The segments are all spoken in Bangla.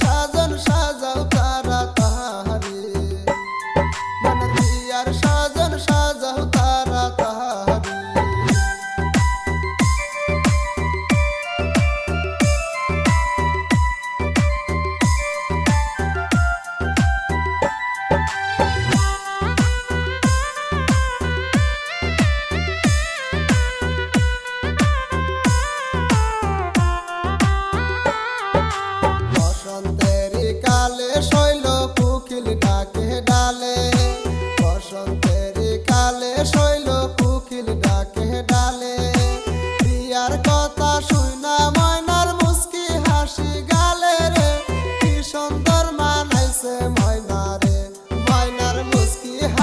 সাজা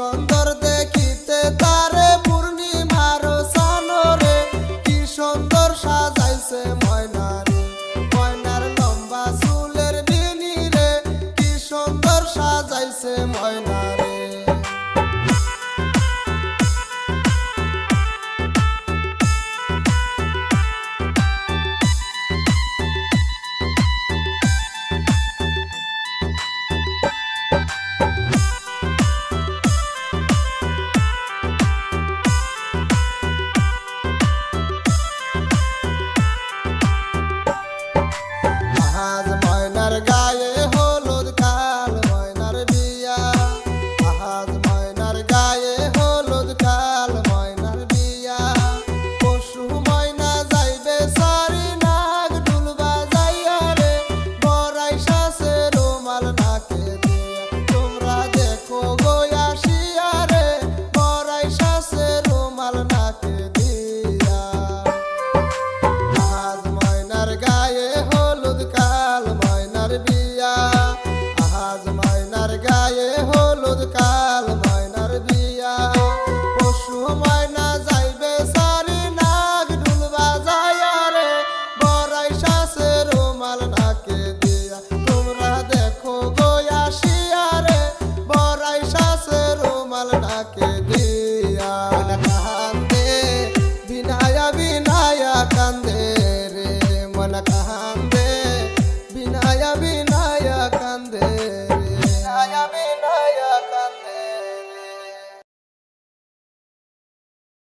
son. as a guy. ময়নার বিয়া আজ ময়নার গায়ে হলুদ কাল ময়নার বিয়া পশু ময়না যাইবে সারি নাগ ঢুল বাজায়া রে। বড়াই শাসে রুমাল নাকে দিয়া। তোমরা দেখো গোয়া শিয়া রে। বড়াই শাসে রুমাল নাকে কান্দে রে। মন কান্দে। been, I have been.